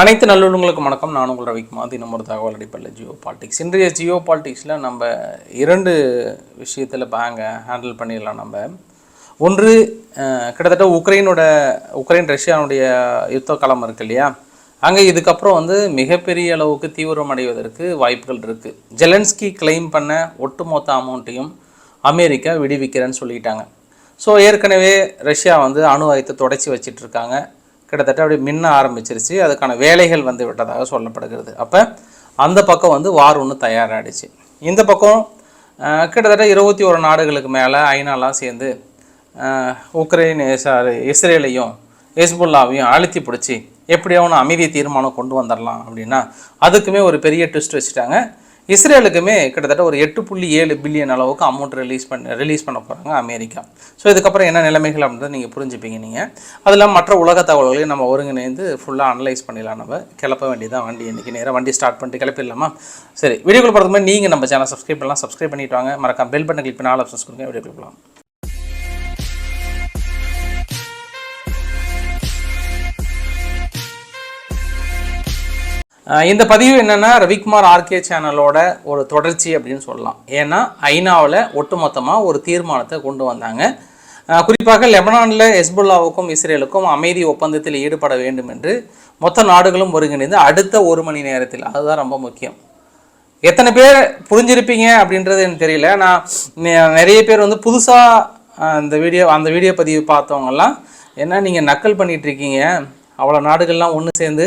அனைத்து நல்லுள்ளங்களுக்கும் வணக்கம். நான் உங்கள் ரவிக்குமார். தினம் ஒரு தகவல் அடிப்படையில் ஜியோ பாலிட்டிக்ஸ் இன்றைய ஜியோ பாலிட்டிக்ஸில் நம்ம இரண்டு விஷயத்தில் பேங்கை ஹேண்டில் பண்ணிடலாம் நம்ம. ஒன்று கிட்டத்தட்ட உக்ரைனோட உக்ரைன் ரஷ்யானுடைய யுத்த களம் இருக்கு இல்லையா? அங்கே இதுக்கப்புறம் வந்து மிகப்பெரிய அளவுக்கு தீவிரமடைவதற்கு வாய்ப்புகள் இருக்குது ஜெலன்ஸ்கி கிளைம் பண்ண ஒட்டுமொத்த அமௌண்ட்டையும் அமெரிக்கா விடுவிக்கிறேன்னு சொல்லிட்டாங்க. ஸோ ஏற்கனவே ரஷ்யா வந்து அணு ஆயுதத்தை தொடச்சி வச்சிட்ருக்காங்க கிட்டத்தட்ட அப்படி மின்ன ஆரம்பிச்சிருச்சு. அதுக்கான வேலைகள் வந்து விட்டதாக சொல்லப்படுகிறது. அப்போ அந்த பக்கம் வந்து வார் ஒன்று தயாராகிடுச்சு இந்த பக்கம் கிட்டத்தட்ட இருபத்தி ஒரு நாடுகளுக்கு மேலே ஐநாலாம் சேர்ந்து உக்ரைன் சாரி இஸ்ரேலையும் ஹெஸ்புல்லாவையும் அழுத்தி பிடிச்சி எப்படியாவது அமைதி தீர்மானம் கொண்டு வந்துடலாம் அப்படின்னா அதுக்குமே ஒரு பெரிய ட்விஸ்ட் வச்சுட்டாங்க. இஸ்ரேலுக்குமே கிட்டத்தட்ட ஒரு எட்டு புள்ளி ஏழு பில்லியன் அளவுக்கு அமௌண்ட் ரிலீஸ் பண்ண ரிலீஸ் பண்ண போகிறாங்க அமெரிக்கா. ஸோ இதுக்கப்புறம் என்ன நிலைமைகள் அப்படின்றத நீங்கள் புரிஞ்சுப்பீங்க நீங்கள் அதில் மற்ற உலக தகவல்களையும் நம்ம ஒருங்கிணைந்து ஃபுல்லாக அனலைஸ் பண்ணிடலாம். நம்ம கிளப்ப வேண்டியதான் வண்டி இன்றைக்கி நேராக வண்டி ஸ்டார்ட் பண்ணிட்டு கிளப்பிடலாமா? சரி வீடியோக்குள் போகிறது மாதிரி நீங்கள் நம்ம சேனல் சப்ஸ்கிரைப் பண்ணலாம். சப்ஸ்கிரைப் பண்ணிட்டு வாங்க. மறக்காம பெல் பட்டன் கிளிக் பண்ணி ஆல் ஆப்ஷன்ஸ் கொடுங்க. வீடியோ போகலாம் இந்த பதிவு என்னென்னா ரவிக்குமார் ஆர்கே சேனலோட ஒரு தொடர்ச்சி அப்படின்னு சொல்லலாம். ஏன்னா ஐநாவில் ஒட்டுமொத்தமாக ஒரு தீர்மானத்தை கொண்டு வந்தாங்க. குறிப்பாக லெபனானில் ஹெஸ்புல்லாவுக்கும் இஸ்ரேலுக்கும் அமைதி ஒப்பந்தத்தில் ஈடுபட வேண்டும் என்று மொத்த நாடுகளும் ஒருங்கிணைந்து அடுத்த ஒரு மணி நேரத்தில். அதுதான் ரொம்ப முக்கியம். எத்தனை பேர் புரிஞ்சிருப்பீங்க அப்படின்றது எனக்கு தெரியல. நான் நிறைய பேர் வந்து புதுசாக அந்த வீடியோ அந்த வீடியோ பதிவு பார்த்தவங்கெல்லாம் என்ன நீங்கள் நக்கல் பண்ணிகிட்ருக்கீங்க அவ்வளோ நாடுகள்லாம் ஒன்று சேர்ந்து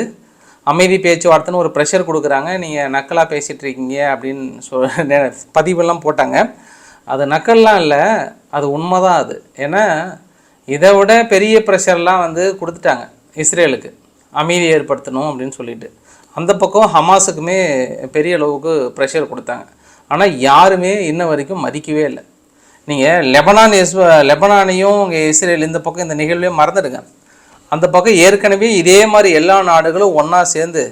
அமைதி பேச்சுவார்த்தைன்னு ஒரு ப்ரெஷர் கொடுக்குறாங்க. நீங்கள் நக்கலாக பேசிகிட்டு இருக்கீங்க அப்படின்னு சொல் நெ- பதிவெல்லாம் போட்டாங்க. அது நக்கல்லாம் இல்லை அது உண்மை தான் அது. ஏன்னா இதை விட பெரிய ப்ரெஷர்லாம் வந்து கொடுத்துட்டாங்க இஸ்ரேலுக்கு. அமைதி ஏற்படுத்தணும் அப்படின்னு சொல்லிட்டு. அந்த பக்கம் ஹமாஸுக்குமே பெரிய அளவுக்கு ப்ரெஷர் கொடுத்தாங்க. ஆனால் யாருமே இன்ன வரைக்கும் மதிக்கவே இல்லை. நீங்கள் லெபனான் எஸ் லெபனானையும் இங்கே இஸ்ரேல் இந்த பக்கம் இந்த நிகழ்வே மறந்துடுங்க. அந்த பக்கம் ஏற்கனவே இதே மாதிரி எல்லா நாடுகளும் ஒன்றா சேர்ந்து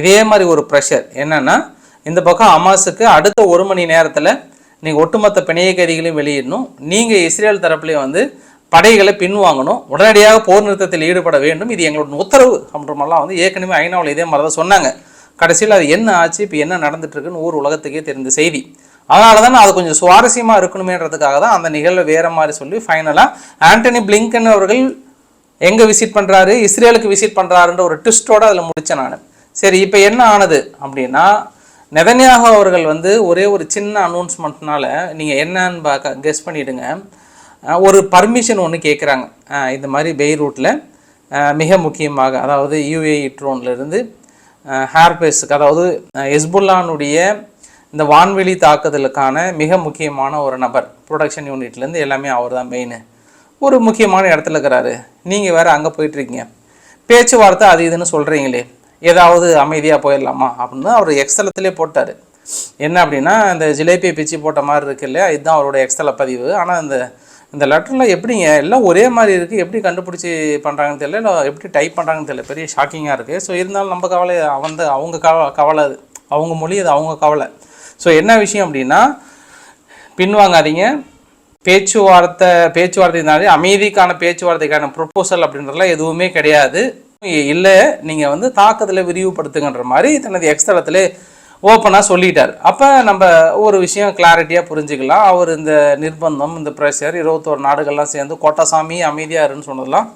இதே மாதிரி ஒரு ப்ரெஷர் என்னென்னா இந்த பக்கம் அமாஸுக்கு அடுத்த ஒரு மணி நேரத்தில் நீங்கள் ஒட்டுமொத்த பிணைய கைதிகளையும் வெளியிடணும். நீங்கள் இஸ்ரேல் தரப்புலேயும் வந்து படைகளை பின்வாங்கணும். உடனடியாக போர் நிறுத்தத்தில் ஈடுபட வேண்டும். இது எங்களோட உத்தரவு அப்படின்றமெல்லாம் வந்து ஏற்கனவே ஐநாவில் இதே மாதிரி தான் சொன்னாங்க. கடைசியில் அது என்ன ஆச்சு இப்போ என்ன நடந்துட்டுருக்குன்னு ஊர் உலகத்துக்கே தெரிந்த செய்தி. அதனால தான் அது கொஞ்சம் சுவாரஸ்யமாக இருக்கணுமேன்றதுக்காக தான் அந்த நிகழ்வை வேறு மாதிரி சொல்லி ஃபைனலாக ஆண்டனி பிளிங்கன் அவர்கள் எங்கே விசிட் பண்ணுறாரு இஸ்ரேலுக்கு விசிட் பண்ணுறாருன்ற ஒரு ட்விஸ்டோட அதில் முடித்தேன் நான். சரி இப்போ என்ன ஆனது அப்படின்னா நெதன்யாகு அவர்கள் வந்து ஒரே ஒரு சின்ன அனௌன்ஸ்மெண்ட்னால நீங்கள் என்னன்னு பார்க்க கெஸ் பண்ணிவிடுங்க ஒரு பர்மிஷன் ஒன்று கேட்குறாங்க இந்த மாதிரி பெய்ரூட்டில் மிக முக்கியமாக அதாவது யூஏஇ ட்ரோன்லேருந்து ஹேர்பேஸுக்கு அதாவது எஸ்புல்லானுடைய இந்த வான்வெளி தாக்குதலுக்கான மிக முக்கியமான ஒரு நபர் ப்ரொடக்ஷன் யூனிட்லேருந்து எல்லாமே அவர் தான் மெயின் ஒரு முக்கியமான இடத்துல இருக்கிறாரு. நீங்கள் வேறு அங்கே போயிட்டுருக்கீங்க. பேச்சுவார்த்தை அது இதுன்னு சொல்கிறீங்களே ஏதாவது அமைதியாக போயிடலாமா? அப்படின்னு அவர் எக்ஸ்தலத்திலே போட்டார். என்ன அப்படின்னா இந்த ஜிலேபியை பிச்சு போட்ட மாதிரி இருக்கு இல்லையா? இதுதான் அவரோட எக்ஸல பதிவு. ஆனால் இந்த இந்த லெட்டரில் எப்படிங்க? எல்லாம் ஒரே மாதிரி இருக்குது எப்படி கண்டுபிடிச்சி பண்ணுறாங்கன்னு தெரியல. இல்லை எப்படி டைப் பண்ணுறாங்கன்னு தெரியல. பெரிய ஷாக்கிங்காக இருக்குது ஸோ இருந்தாலும் நம்ம கவலை வந்து அவங்க கவ கவலை அது. அவங்க மொழி அது அவங்க கவலை. ஸோ என்ன விஷயம் அப்படின்னா பின்வாங்காதீங்க. பேச்சுவார்த்தை பேச்சுவார்த்தைனாலே அமைதிக்கான பேச்சுவார்த்தைக்கான ப்ரொப்போசல் அப்படின்றதுலாம் எதுவுமே கிடையாது. இல்லை நீங்கள் வந்து தாக்கத்தில் விரிவுபடுத்துங்கன்ற மாதிரி தனது எக்ஸ்தலத்திலே ஓப்பனாக சொல்லிட்டார். அப்போ நம்ம ஒரு விஷயம் கிளாரிட்டியாக புரிஞ்சுக்கலாம். அவர் இந்த நிர்பந்தம் இந்த ப்ரெஷர் இருபத்தோரு நாடுகள்லாம் சேர்ந்து கோட்டாசாமி அமைதியாக இருன்னு சொன்னதெல்லாம்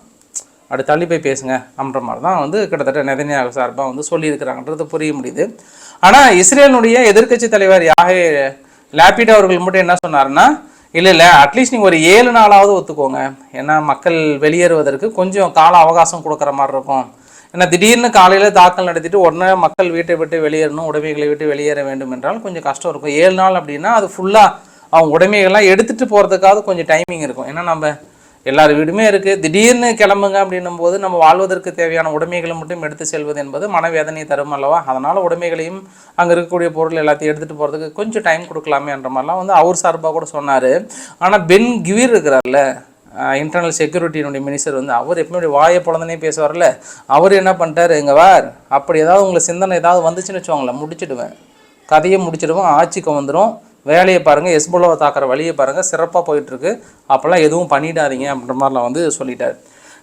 அப்படி தள்ளி போய் பேசுங்க அப்படின்ற மாதிரி தான் வந்து கிட்டத்தட்ட நெதன்யாகு சார்பாக வந்து சொல்லியிருக்கிறாங்கன்றது புரிய முடியுது. ஆனால் இஸ்ரேலினுடைய எதிர்க்கட்சி தலைவர் யாகே லாபிட் அவர்கள் மட்டும் என்ன சொன்னார்னா இல்லை இல்லை. அட்லீஸ்ட் நீங்கள் ஒரு ஏழு நாளாவது ஒத்துக்கோங்க. ஏன்னா மக்கள் வெளியேறுவதற்கு கொஞ்சம் கால அவகாசம் கொடுக்குற மாதிரி இருக்கும். ஏன்னா திடீர்னு காலையில் தாக்கல் நடத்திட்டு உடனே மக்கள் வீட்டை விட்டு வெளியேறணும் உடைமைகளை விட்டு வெளியேற வேண்டும் என்றால் கொஞ்சம் கஷ்டம் இருக்கும். ஏழு நாள் அப்படின்னா அது ஃபுல்லாக அவங்க உடைமைகள்லாம் எடுத்துகிட்டு போகிறதுக்காவது கொஞ்சம் டைமிங் இருக்கும். ஏன்னா நம்ம எல்லார் வீடுமே இருக்குது திடீர்னு கிளம்புங்க அப்படின்னும் போது நம்ம வாழ்வதற்கு தேவையான உடைமைகளை மட்டும் எடுத்து செல்வது என்பது மனவேதனையை தரும் அல்லவா? அதனால் உடைமைகளையும் அங்கே இருக்கக்கூடிய பொருள் எல்லாத்தையும் எடுத்துகிட்டு போகிறதுக்கு கொஞ்சம் டைம் கொடுக்கலாமேன்ற மாதிரிலாம் வந்து அவர் சார்பாக கூட சொன்னார். ஆனால் பென் கிவிர் இருக்கிறார்ல இன்டர்னல் செக்யூரிட்டியினுடைய மினிஸ்டர் வந்து அவர் எப்பவுமே வாயை பிறந்தனே பேசுவார்ல. அவர் என்ன பண்ணிட்டாரு எங்க வார் அப்படி ஏதாவது உங்களுக்கு சிந்தனை ஏதாவது வந்துச்சுன்னு வச்சுக்கோங்களேன் முடிச்சிடுவேன். கதையை முடிச்சிடுவோம் ஆட்சிக்கு வந்துடும் வேலையை பாருங்கள் எஸ்போலோவை தாக்குற வழியை பாருங்கள் சிறப்பாக போயிட்டுருக்கு. அப்போல்லாம் எதுவும் பண்ணிடாதீங்க அப்படின்ற மாதிரிலாம் வந்து சொல்லிட்டார்.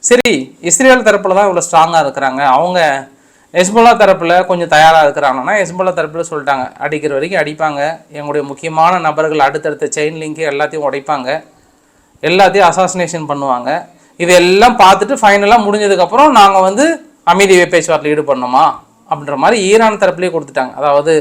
சரி இஸ்ரேல் தரப்பில் தான் இவ்வளோ ஸ்ட்ராங்காக இருக்கிறாங்க. அவங்க ஹெஸ்புல்லா தரப்பில் கொஞ்சம் தயாராக இருக்கிறாங்கன்னா ஹெஸ்புல்லா தரப்பில் சொல்லிட்டாங்க அடிக்கிற வரைக்கும் அடிப்பாங்க. எங்களுடைய முக்கியமான நபர்கள் அடுத்தடுத்த செயின் லிங்க் எல்லாத்தையும் உடைப்பாங்க. எல்லாத்தையும் அசாசினேஷன் பண்ணுவாங்க. இதெல்லாம் பார்த்துட்டு ஃபைனலாக முடிஞ்சதுக்கப்புறம் நாங்கள் வந்து அமைதி பேச்சுவார்த்தையில் ஈடுபடணுமா? அப்படின்ற மாதிரி ஈரான் தரப்புலேயே கொடுத்துட்டாங்க. அதாவது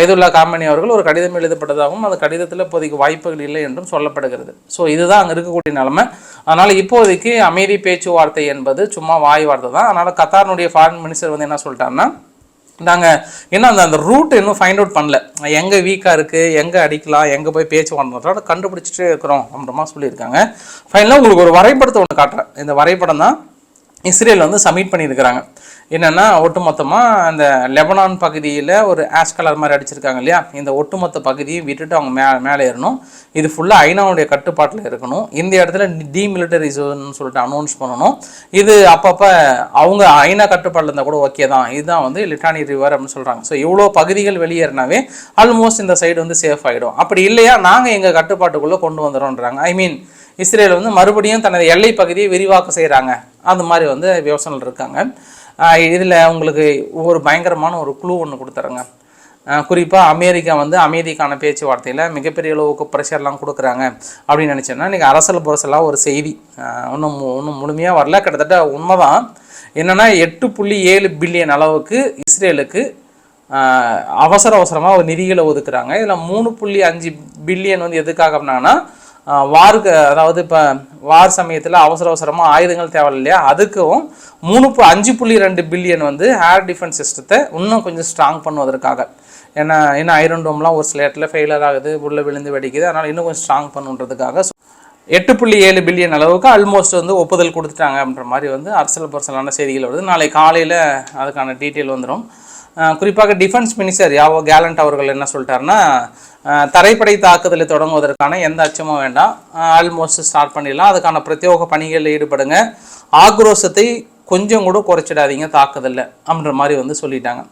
ஐதுல்லா காமனி அவர்கள் ஒரு கடிதம் எழுதப்பட்டதாகவும் அந்த கடிதத்தில் இப்போதைக்கு வாய்ப்புகள் இல்லை என்றும் சொல்லப்படுகிறது. ஸோ இதுதான் அங்கே இருக்கக்கூடிய நிலைமை. அதனால் இப்போதைக்கு அமைதி பேச்சுவார்த்தை என்பது சும்மா வாய் வார்த்தை தான். அதனால் கத்தாரினுடைய ஃபாரின் மினிஸ்டர் வந்து என்ன சொல்லிட்டாருன்னா நாங்கள் இன்னும் அந்த அந்த ரூட் இன்னும் ஃபைண்ட் அவுட் பண்ணல. எங்கே வீக்காக இருக்குது எங்கே அடிக்கலாம் எங்கே போய் பேச்சு வாங்குறதோட கண்டுபிடிச்சிட்டே இருக்கிறோம் அப்படின்ற சொல்லியிருக்காங்க. ஃபைனலாக உங்களுக்கு ஒரு வரைபடத்தை ஒன்று காட்டுறேன். இந்த வரைபடம் தான் இஸ்ரேல் வந்து சப்மிட் பண்ணியிருக்கிறாங்க. என்னென்னா ஒட்டுமொத்தமாக அந்த லெபனான் பகுதியில் ஒரு ஆஷ் கலர் மாதிரி அடிச்சிருக்காங்க இல்லையா? இந்த ஒட்டுமொத்த பகுதியை விட்டுட்டு அவங்க மே மேலே ஏறணும். இது ஃபுல்லாக ஐநாவுடைய கட்டுப்பாட்டில் இருக்கணும். இந்த இடத்துல டிமிலிட்டரி ஜோன்னு சொல்லிட்டு அனௌன்ஸ் பண்ணணும். இது அப்பப்போ அவங்க ஐநா கட்டுப்பாட்டில் இருந்தால் கூட ஓகே தான். இதுதான் வந்து லிட்டானி ரிவர் அப்படின்னு சொல்கிறாங்க ஸோ இவ்வளோ பகுதிகள் வெளியேறினாவே ஆல்மோஸ்ட் இந்த சைடு வந்து சேஃப் ஆகிடும் அப்படி இல்லையா நாங்கள் எங்கள் கட்டுப்பாட்டுக்குள்ளே கொண்டு வந்துடும்ன்றாங்க ஐ மீன் இஸ்ரேல் வந்து மறுபடியும் தனது எல்லை பகுதியை விரிவாக்கம் செய்கிறாங்க அந்த மாதிரி வந்து யோசனை இருக்காங்க. இதில் உங்களுக்கு ஒரு பயங்கரமான ஒரு குழு ஒன்று கொடுத்துறேங்க. குறிப்பாக அமெரிக்கா வந்து அமைதிக்கான பேச்சுவார்த்தையில் மிகப்பெரிய அளவுக்கு ப்ரெஷர்லாம் கொடுக்குறாங்க. அப்படின்னு நினச்சேன்னா இன்றைக்கி அரசல் புரசலாக ஒரு செய்தி. ஒன்றும் ஒன்றும் முழுமையாக வரல. கிட்டத்தட்ட உண்மைதான். என்னென்னா எட்டு புள்ளி ஏழு பில்லியன் அளவுக்கு இஸ்ரேலுக்கு அவசர அவசரமாக ஒரு நிதிகளை ஒதுக்குறாங்க. இதில் மூணு புள்ளி அஞ்சு பில்லியன் வந்து எதுக்காக அப்படின்னா வாருக்கு அதாவது இப்போ வார் சமயத்தில் அவசர அவசரமாக ஆயுதங்கள் தேவை இல்லையா? அதுக்கும் மூணு பு அஞ்சு புள்ளி ரெண்டு பில்லியன் வந்து ஏர் டிஃபென்ஸ் சிஸ்டத்தை இன்னும் கொஞ்சம் ஸ்ட்ராங் பண்ணுவதற்காக. ஏன்னா ஏன்னா ஐரன் டோம்லாம் ஒரு சில இடத்துல ஃபெயிலர் ஆகுது உள்ளே விழுந்து வெடிக்குது. அதனால் இன்னும் கொஞ்சம் ஸ்ட்ராங் பண்ணுன்றதுக்காக எட்டு புள்ளி ஏழு பில்லியன் அளவுக்கு ஆல்மோஸ்ட் வந்து ஒப்புதல் கொடுத்துட்டாங்க அப்படின்ற மாதிரி வந்து அரசல் பரசலான செய்திகள் வருது. நாளை காலையில் அதுக்கான டீட்டெயில் வந்துடும் குறிப்பாக டிஃபென்ஸ் மினிஸ்டர் யாவோ கேலண்ட் அவர்கள் என்ன சொல்லிட்டாருன்னா தரைப்படை தாக்குதலை தொடங்குவதற்கான எந்த அச்சமும் வேண்டாம். ஆல்மோஸ்ட் ஸ்டார்ட் பண்ணிடலாம். அதுக்கான பிரத்யோக பணிகளில் ஈடுபடுங்க. ஆக்ரோஷத்தை கொஞ்சம் கூட குறைச்சிடாதீங்க தாக்குதலில் அப்படின்ற மாதிரி வந்து சொல்லிட்டாங்க.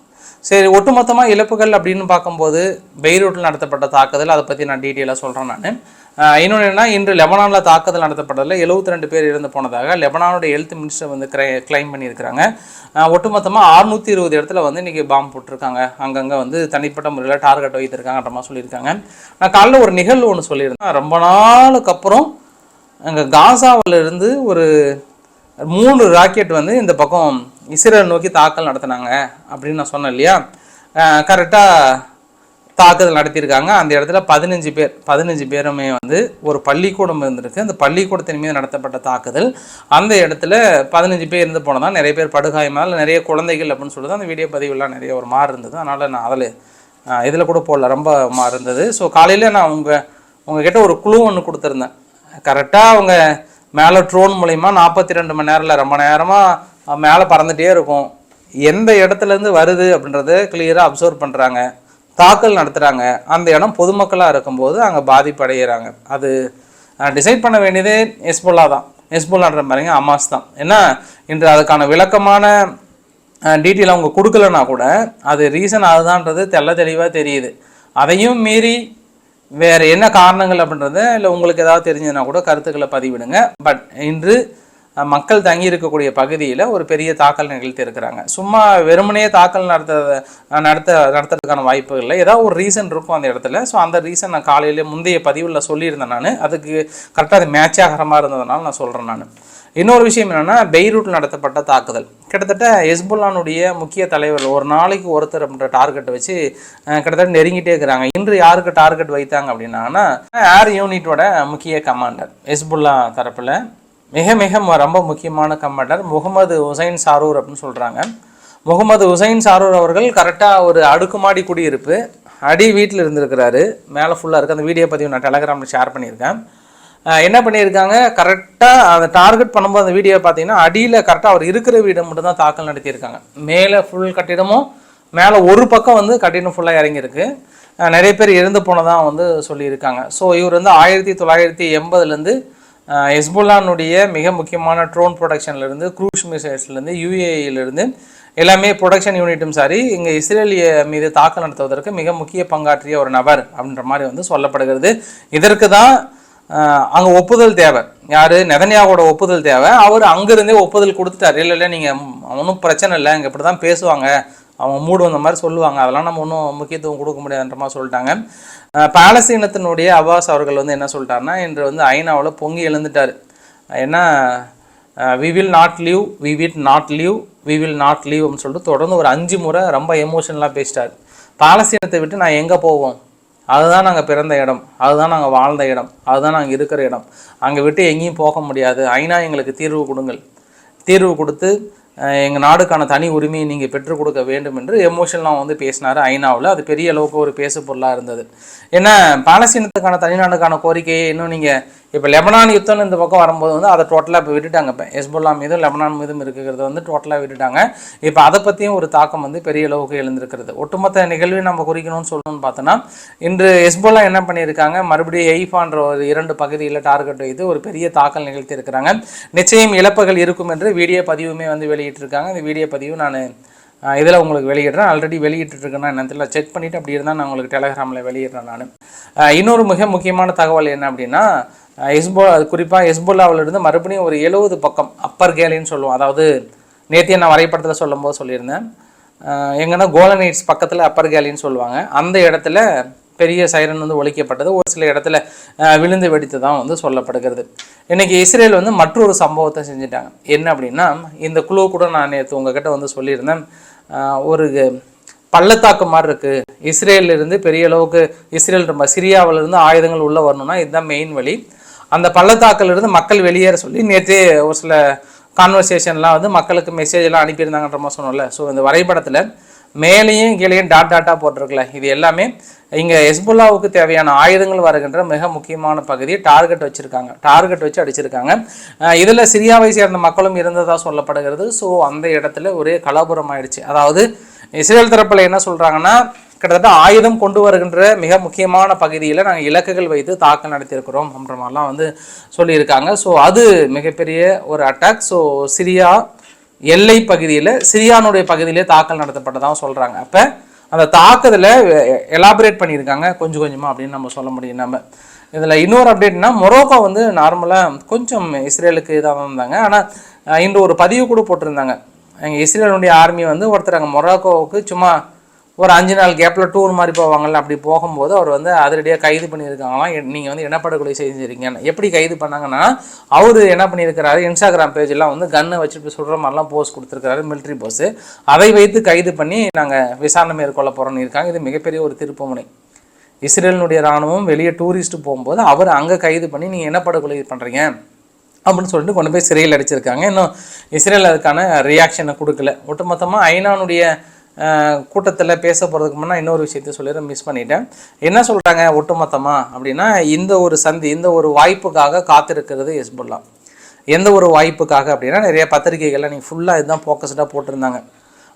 சரி ஒட்டுமொத்தமாக இழப்புகள் அப்படின்னு பார்க்கும்போது பெய்ரூட்டில் நடத்தப்பட்ட தாக்குதல் அதை பற்றி நான் டீட்டெயிலாக சொல்கிறேன் நான். இன்னொன்று என்னன்னா இன்று லெபனானில் தாக்குதல் நடத்தப்பட்டதில் 72 ரெண்டு பேர் இறந்து போனதாக லெபனானுடைய ஹெல்த் மினிஸ்டர் வந்து கிரை கிளைம் பண்ணியிருக்கிறாங்க. ஒட்டுமொத்தமாக அறுநூற்றி இருபது இடத்துல வந்து இன்றைக்கி பாம்பு போட்டிருக்காங்க. அங்கங்கே வந்து தனிப்பட்ட முறையில் டார்கெட் வைத்திருக்காங்கன்ற சொல்லியிருக்காங்க. நான் காலைல ஒரு நிகழ்வு ஒன்று சொல்லியிருந்தேன். ரொம்ப நாளுக்கு அப்புறம் அங்கே காசாவிலிருந்து ஒரு மூணு ராக்கெட் வந்து இந்த பக்கம் இஸ்ரேல் நோக்கி தாக்கல் நடத்தினாங்க அப்படின்னு நான் சொன்னேன் இல்லையா? கரெக்டாக தாக்குதல் நடத்தியிருக்காங்க. அந்த இடத்துல பதினஞ்சு பேர் பதினஞ்சு பேருமே வந்து ஒரு பள்ளிக்கூடம் இருந்திருக்கு. அந்த பள்ளிக்கூடத்தின் மீது நடத்தப்பட்ட தாக்குதல். அந்த இடத்துல பதினஞ்சு பேர் இருந்து போனதான் நிறைய பேர் படுகாயமாக நிறைய குழந்தைகள் அப்படின்னு சொல்லிட்டு அந்த வீடியோ பதிவுலாம் நிறைய ஒரு மாறு இருந்தது. அதனால் நான் அதில் இதில் கூட போடல. ரொம்ப மாறு இருந்தது. ஸோ காலையில் நான் உங்கள் உங்ககிட்ட ஒரு குழு ஒன்று கொடுத்துருந்தேன். கரெக்டாக அவங்க மேலே ட்ரோன் மூலிமா நாற்பத்தி ரெண்டு மணி நேரத்தில் ரொம்ப நேரமாக மேலே பறந்துட்டே இருக்கும். எந்த இடத்துலேருந்து வருது அப்படின்றத கிளியராக அப்சர்வ் பண்ணுறாங்க தாக்கல் நடத்துகிறாங்க அந்த இடம் பொதுமக்களாக இருக்கும்போது அங்கே பாதிப்படைகிறாங்க அது டிசைட் பண்ண வேண்டியதே எஸ்போல்லா தான். எஸ்போல்லான்ற மாதிரிங்க அமாஸ் தான். ஏன்னா இன்று அதுக்கான விளக்கமான டீட்டெயில் அவங்க கொடுக்கலன்னா கூட அது ரீசன் அதுதான்றது தெள்ள தெளிவாக தெரியுது. அதையும் மீறி வேறு என்ன காரணங்கள் அப்படின்றத இல்லை உங்களுக்கு ஏதாவது தெரிஞ்சதுன்னா கூட கருத்துக்களை பதிவிடுங்க. பட் இன்று மக்கள் தங்கி இருக்கக்கூடிய பகுதியில் ஒரு பெரிய தாக்கல் நிகழ்த்தி இருக்கிறாங்க. சும்மா வெறுமனே தாக்கல் நடத்த நடத்த நடத்துறதுக்கான வாய்ப்புகள் இல்லை. ஏதாவது ஒரு ரீசன் இருக்கும் அந்த இடத்துல. ஸோ அந்த ரீசன் நான் காலையிலே முந்தைய பதிவில் சொல்லியிருந்தேன் நான். அதுக்கு கரெக்டாக அது மேட்ச் ஆகிற மாதிரி இருந்ததுனால நான் சொல்கிறேன் நான். இன்னொரு விஷயம் என்னென்னா பெய்ரூட்டில் நடத்தப்பட்ட தாக்குதல். கிட்டத்தட்ட ஹெஸ்புல்லானுடைய முக்கிய தலைவர் ஒரு நாளைக்கு ஒருத்தர் அப்படின்ற டார்கெட்டை வச்சு கிட்டத்தட்ட நெருங்கிட்டே இருக்கிறாங்க. இன்று யாருக்கு டார்கெட் வைத்தாங்க அப்படின்னாங்கன்னா ஏர் யூனிட்டோட முக்கிய கமாண்டர் ஹெஸ்புல்லா தரப்பில் மிக மிக ரொம்ப முக்கியமான கமாண்டர் முகமது ஹுசைன் சாரூர் அப்படின்னு சொல்கிறாங்க முகமது ஹுசைன் சாரூர் அவர்கள் கரெக்டாக ஒரு அடுக்குமாடி குடியிருப்பு அடி வீட்டில் இருந்திருக்கிறாரு. மேலே ஃபுல்லாக இருக்குது அந்த வீடியோ பதிவு நான் டெலகிராமில் ஷேர் பண்ணியிருக்கேன். என்ன பண்ணியிருக்காங்க? கரெக்டாக அந்த டார்கெட் பண்ணும்போது அந்த வீடியோ பார்த்தீங்கன்னா அடியில் கரெக்டாக அவர் இருக்கிற வீடை மட்டும் தான் தாக்கல் நடத்தியிருக்காங்க. மேலே ஃபுல் கட்டிடமும் மேலே ஒரு பக்கம் வந்து கட்டிடம் ஃபுல்லாக இறங்கியிருக்கு. நிறைய பேர் இறந்து போனதாக வந்து சொல்லியிருக்காங்க. ஸோ இவர் வந்து ஆயிரத்தி தொள்ளாயிரத்தி எண்பதுலேருந்து ஹெஸ்புல்லானுடைய மிக முக்கியமான ட்ரோன் ப்ரொடக்ஷன்லேருந்து க்ரூஸ் மிசைல்ஸ்லேருந்து யூஏஇலேருந்து எல்லாமே ப்ரொடக்ஷன் யூனிட்டும் சாரி இங்கே இஸ்ரேலிய மீது தாக்கம் நடத்துவதற்கு மிக முக்கிய பங்காற்றிய ஒரு நபர் அப்படின்ற மாதிரி வந்து சொல்லப்படுகிறது. இதற்கு தான் அங்கே ஒப்புதல் தேவை. யார்? நெதன்யாவோட ஒப்புதல் தேவை. அவர் அங்கேருந்தே ஒப்புதல் கொடுத்துட்டார். இல்லை இல்லை நீங்கள் ஒன்றும் பிரச்சனை இல்லை. இங்கே இப்படி தான் பேசுவாங்க. அவங்க மூடு வந்த மாதிரி சொல்லுவாங்க. அதெல்லாம் நம்ம ஒன்றும் முக்கியத்துவம் கொடுக்க முடியாதுன்ற மாதிரி சொல்லிட்டாங்க. பாலஸ்தீனத்தினுடைய அப்பாஸ் அவர்கள் வந்து என்ன சொல்லிட்டாருன்னா இன்று வந்து ஐநாவில் பொங்கி எழுந்துட்டார். ஏன்னா we will not leave we will not leave we will not leave அப்படின்னு சொல்லிட்டு தொடர்ந்து ஒரு அஞ்சு முறை ரொம்ப எமோஷனலாக பேசிட்டார். பாலஸ்தீனத்தை விட்டு நான் எங்கே போவோம்? அதுதான் நாங்கள் பிறந்த இடம். அதுதான் நாங்கள் வாழ்ந்த இடம். அதுதான் நாங்கள் இருக்கிற இடம். அங்கே விட்டு எங்கேயும் போக முடியாது. ஐநா எங்களுக்கு தீர்வு கொடுங்கள். தீர்வு கொடுத்து எங்கள் நாடுக்கான தனி உரிமையை நீங்கள் பெற்றுக் கொடுக்க வேண்டும் என்று எமோஷனலாக வந்து பேசினார் ஐநாவில். அது பெரிய அளவுக்கு ஒரு பேசு பொருளாக இருந்தது. ஏன்னா பாலஸ்தீனத்துக்கான தனிநாடுக்கான கோரிக்கையை இன்னும் நீங்கள் இப்போ லெபனான் யுத்தம்னு இந்த பக்கம் வரும்போது வந்து அதை டோட்டலாக இப்போ விட்டுட்டாங்க இப்போ. ஹெஸ்புல்லா மீதும் லெபனான் மீதும் இருக்கிறத வந்து டோட்டலாக விட்டுட்டாங்க. இப்போ அதை பற்றியும் ஒரு தாக்கம் வந்து பெரிய அளவுக்கு எழுந்திருக்கிறது. ஒட்டுமொத்த நிகழ்வை நம்ம குறிக்கணும்னு சொல்லணும்னு பார்த்தோன்னா இன்று ஹெஸ்புல்லா என்ன பண்ணியிருக்காங்க? மறுபடியும் எய்ஃபான்ற ஒரு இரண்டு பகுதியில் டார்கெட் வைத்து ஒரு பெரிய தாக்கல் நிகழ்த்தி இருக்கிறாங்க. நிச்சயம் இழப்புகள் இருக்கும் என்று வீடியோ பதிவுமே வந்து வெளியிட்டிருக்காங்க. இந்த வீடியோ பதிவு நான் இதில் உங்களுக்கு வெளியிடுறேன். ஆல்ரெடி வெளியிட்டுருக்கேன் என்ன தெரியல செக் பண்ணிவிட்டு அப்படி இருந்தால் நான் உங்களுக்கு டெலகிராமில் வெளியிடுறேன் நான். இன்னொரு மிக முக்கியமான தகவல் என்ன அப்படின்னா ஹெஸ்போ குறிப்பாக ஹெஸ்புல்லாவிலிருந்து மறுபடியும் ஒரு எழுபது பக்கம் அப்பர் கேலின்னு சொல்லுவோம். அதாவது நேத்திய நான் வரைபடத்தில் சொல்லும்போது சொல்லியிருந்தேன். எங்கன்னா கோலனைட்ஸ் பக்கத்தில் அப்பர் கேலின்னு சொல்லுவாங்க. அந்த இடத்துல பெரிய சைரன் வந்து ஒழிக்கப்பட்டது ஒரு சில இடத்துல விழுந்து வெடித்து தான் வந்து சொல்லப்படுகிறது. இன்றைக்கி இஸ்ரேல் வந்து மற்றொரு சம்பவத்தை செஞ்சுட்டாங்க. என்ன அப்படின்னா இந்த குழு கூட நான் நேற்று உங்ககிட்ட வந்து சொல்லியிருந்தேன். ஒரு பள்ளத்தாக்கு மாதிரி இருக்குது இஸ்ரேலிருந்து பெரிய அளவுக்கு இஸ்ரேல் நம்ம சிரியாவிலிருந்து ஆயுதங்கள் உள்ளே வரணும்னா இதுதான் மெயின் வழி. அந்த பள்ளத்தாக்குல இருந்து மக்கள் வெளியேற சொல்லி நேற்றே ஒரு சில கான்வர்சேஷன்லாம் வந்து மக்களுக்கு மெசேஜ் எல்லாம் அனுப்பியிருந்தாங்கன்ற மாதிரி சொன்னோம்ல. ஸோ இந்த வரைபடத்தில் மேலேயும் கீழேயும் டாட் டாட்டாக போட்டிருக்கல இது எல்லாமே இங்கே எஸ்புல்லாவுக்கு தேவையான ஆயுதங்கள் வருகின்ற மிக முக்கியமான பகுதியை டார்கெட் வச்சுருக்காங்க. டார்கெட் வச்சு அடிச்சிருக்காங்க. இதில் சிரியாவை சேர்ந்த மக்களும் இருந்ததாக சொல்லப்படுகிறது. ஸோ அந்த இடத்துல ஒரே கலாபுரம் ஆயிடுச்சு அதாவது இஸ்ரேல் தரப்பில் என்ன சொல்கிறாங்கன்னா கிட்டத்தட்ட ஆயுதம் கொண்டு வருகின்ற மிக முக்கியமான பகுதியில் நாங்கள் இலக்குகள் வைத்து தாக்கல் நடத்தியிருக்கிறோம் அப்படின்ற மாதிரிலாம் வந்து சொல்லியிருக்காங்க. ஸோ அது மிகப்பெரிய ஒரு அட்டாக் ஸோ சிரியா எல்லை பகுதியில் சிரியானுடைய பகுதியிலே தாக்கல் நடத்தப்பட்டதாக சொல்கிறாங்க அப்போ அந்த தாக்குதலை எலாபரேட் பண்ணியிருக்காங்க. கொஞ்சம் கொஞ்சமாக அப்படின்னு நம்ம சொல்ல முடியும் நம்ம. இதில் இன்னொரு அப்டேட்னா மொரோக்கோ வந்து நார்மலாக கொஞ்சம் இஸ்ரேலுக்கு இதாக இருந்தாங்க. ஆனால் இன்று ஒரு பதிவு கூட போட்டிருந்தாங்க. எங்கள் இஸ்ரேலுடைய ஆர்மி வந்து ஒருத்தர் அங்கே மொரோக்கோவுக்கு சும்மா ஒரு அஞ்சு நாள் கேப்பில் டூர் மாதிரி போவாங்கள்ல அப்படி போகும்போது அவர் வந்து அதிரடியாக கைது பண்ணியிருக்காங்களாம். நீங்கள் வந்து இனப்படுகொலை செஞ்சுருக்கீங்க எப்படி கைது பண்ணாங்கன்னா அவர் என்ன பண்ணியிருக்கிறாரு இன்ஸ்டாகிராம் பேஜெல்லாம் வந்து கன்னை வச்சுட்டு சொல்கிற மாதிரிலாம் போஸ்ட் கொடுத்துருக்காரு மிலிட்ரி போஸ் அதை வைத்து கைது பண்ணி நாங்கள் விசாரணை மேற்கொள்ள போகிறோன்னு இருக்காங்க. இது மிகப்பெரிய ஒரு திருப்புமுனை. இஸ்ரேலினுடைய ராணுவம் வெளியே டூரிஸ்ட் போகும்போது அவர் அங்கே கைது பண்ணி நீங்கள் இனப்படுகொலை பண்ணுறீங்க அப்படின்னு சொல்லிட்டு கொண்டு போய் சிறையில் அடிச்சிருக்காங்க. இன்னும் இஸ்ரேல் அதுக்கான ரியாக்ஷனை கொடுக்கல. ஒட்டுமொத்தமாக ஐநானுடைய கூட்டத்தில் பேச போகிறதுக்கு முன்னே இன்னொரு விஷயத்த சொல்லிடுறேன் மிஸ் பண்ணிட்டேன். என்ன சொல்கிறாங்க ஒட்டுமொத்தமாக அப்படின்னா இந்த ஒரு சந்தி இந்த ஒரு வாய்ப்புக்காக காத்திருக்கிறது ஹெஸ்புல்லா. எந்த ஒரு வாய்ப்புக்காக அப்படின்னா நிறைய பத்திரிகைகள்ல நீங்கள் ஃபுல்லாக இதுதான் ஃபோக்கஸ்டாக போட்டிருந்தாங்க.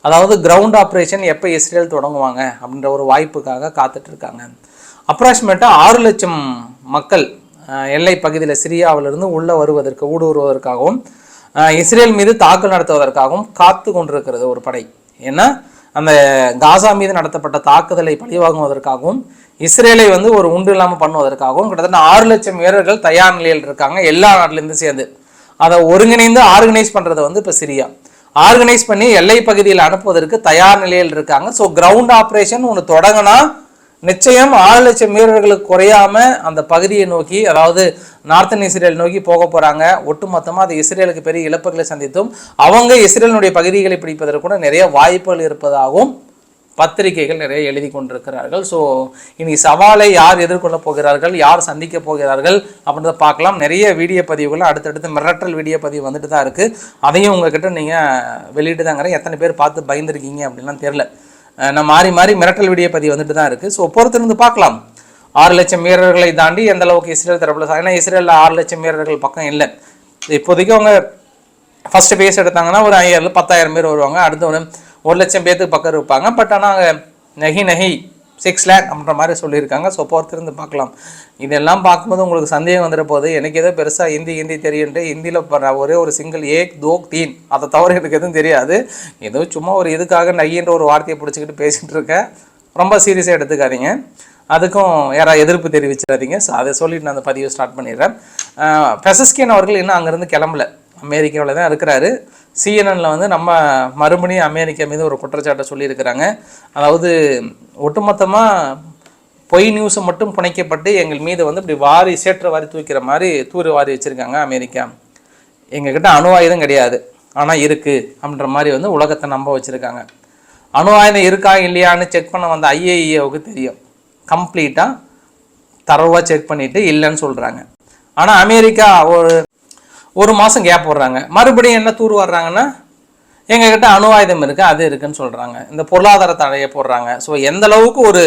அதாவது கிரவுண்ட் ஆப்ரேஷன் எப்போ இஸ்ரேல் தொடங்குவாங்க அப்படின்ற ஒரு வாய்ப்புக்காக காத்துட்ருக்காங்க. அப்ராக்சிமேட்டாக ஆறு லட்சம் மக்கள் எல்லை பகுதியில் சிரியாவிலிருந்து உள்ளே வருவதற்கு ஊடுருவதற்காகவும் இஸ்ரேல் மீது தாக்கல் நடத்துவதற்காகவும் காத்து கொண்டிருக்கிறது ஒரு படை. ஏன்னா அந்த காசா மீது நடத்தப்பட்ட தாக்குதலை பழிவாங்குவதற்காகவும் இஸ்ரேலை வந்து ஒரு உண்டு இல்லாமல் பண்ணுவதற்காகவும் கிட்டத்தட்ட ஆறு லட்சம் வீரர்கள் தயார் நிலையில் இருக்காங்க எல்லா நாட்டிலேருந்து சேர்ந்து. அதை ஒருங்கிணைந்து ஆர்கனைஸ் பண்ணுறது வந்து இப்போ சிரியா. ஆர்கனைஸ் பண்ணி எல்லை பகுதியில் அனுப்புவதற்கு தயார் நிலையில் இருக்காங்க. ஸோ கிரவுண்ட் ஆப்ரேஷன் ஒன்று தொடங்கினா நிச்சயம் ஆறு லட்சம் வீரர்களுக்கு குறையாம அந்த பகுதியை நோக்கி அதாவது நார்த்தன் இஸ்ரேல் நோக்கி போக போறாங்க. ஒட்டுமொத்தமாக அது இஸ்ரேலுக்கு பெரிய இழப்புகளை சந்தித்தும் அவங்க இஸ்ரேலினுடைய பகுதிகளை பிடிப்பதற்கு கூட நிறைய வாய்ப்புகள் இருப்பதாகவும் பத்திரிகைகள் நிறைய எழுதி கொண்டிருக்கிறார்கள். ஸோ இனி சவாலை யார் எதிர்கொள்ள போகிறார்கள் யார் சந்திக்க போகிறார்கள் அப்படின்றத பார்க்கலாம். நிறைய வீடியோ பதிவுகள் அடுத்தடுத்து மிரட்டல் வீடியோ பதிவு வந்துட்டு தான் இருக்குது அதையும் உங்ககிட்ட நீங்கள் வெளியிட்டு தாங்கிறேன் எத்தனை பேர் பார்த்து பயந்துருக்கீங்க அப்படின்லாம் தெரில நான் மாறி மாறி மிரட்டல் வீடியோ பதிவு வந்துட்டு தான் இருக்குது ஸோ பொறுத்திருந்து பார்க்கலாம். ஆறு லட்சம் வீரர்களை தாண்டி எந்த அளவுக்கு இஸ்ரேல் தரப்பில் ஏன்னா இஸ்ரேலில் ஆறு லட்சம் வீரர்கள் பக்கம் இல்லை. இப்போதைக்கு அவங்க ஃபஸ்ட்டு பேஸ் எடுத்தாங்கன்னா ஒரு ஐயாயிரம் பத்தாயிரம் பேர் வருவாங்க. அடுத்து ஒரு ஒரு லட்சம் பேர்த்துக்கு பக்கம் இருப்பாங்க. பட் ஆனால் அங்கே நெகி சிக்ஸ் லேக் அப்படின்ற மாதிரி சொல்லியிருக்காங்க. ஸோ பொறுத்திருந்து பார்க்கலாம். இதெல்லாம் பார்க்கும்போது உங்களுக்கு சந்தேகம் வந்துட போகுது எனக்கு ஏதோ பெருசாக ஹிந்தி ஹிந்தி தெரியுன்ட்டு ஹிந்தியில் ஒரே ஒரு சிங்கிள் ஏக் தோக் தீன். அதை தவிர எனக்கு எதுவும் தெரியாது. ஏதோ சும்மா ஒரு இதுக்காக நையின்ற ஒரு வார்த்தையை பிடிச்சிக்கிட்டு பேசிகிட்டு இருக்கேன் ரொம்ப சீரியஸாக எடுத்துக்காதீங்க. அதுக்கும் யாராவது எதிர்ப்பு தெரிவிச்சிடாதீங்க. ஸோ அதை சொல்லிட்டு நான் அந்த பதிவை ஸ்டார்ட் பண்ணிடுறேன். பெசஸ்கின் அவர்கள் இன்னும் அங்கேருந்து கிளம்பல. அமெரிக்காவில் தான் இருக்கிறாரு. சிஎன்என்ல வந்து நம்ம மறுபடியும் அமெரிக்கா மீது ஒரு குற்றச்சாட்டை சொல்லியிருக்கிறாங்க. அதாவது ஒட்டுமொத்தமாக பொய் நியூஸை மட்டும் புனைக்கப்பட்டு எங்கள் மீது வந்து இப்படி வாரி சேற்ற வாரி தூக்கிற மாதிரி தூறு வாரி வச்சுருக்காங்க அமெரிக்கா. எங்ககிட்ட அணு ஆயுதம் கிடையாது. ஆனால் இருக்குது அப்படின்ற மாதிரி வந்து உலகத்தை நம்ப வச்சுருக்காங்க. அணு ஆயுதம் இருக்கா இல்லையான்னு செக் பண்ண வந்த ஐஏஇஏவுக்கு தெரியும். கம்ப்ளீட்டாக தரவாக செக் பண்ணிவிட்டு இல்லைன்னு சொல்கிறாங்க ஆனால் அமெரிக்கா ஒரு ஒரு மாதம் கேப் விடுறாங்க. மறுபடியும் என்ன தூர் வர்றாங்கன்னா எங்ககிட்ட அணு ஆயுதம் இருக்குது அது இருக்குன்னு சொல்கிறாங்க இந்த பொருளாதார தடையை போடுறாங்க. ஸோ எந்த அளவுக்கு ஒரு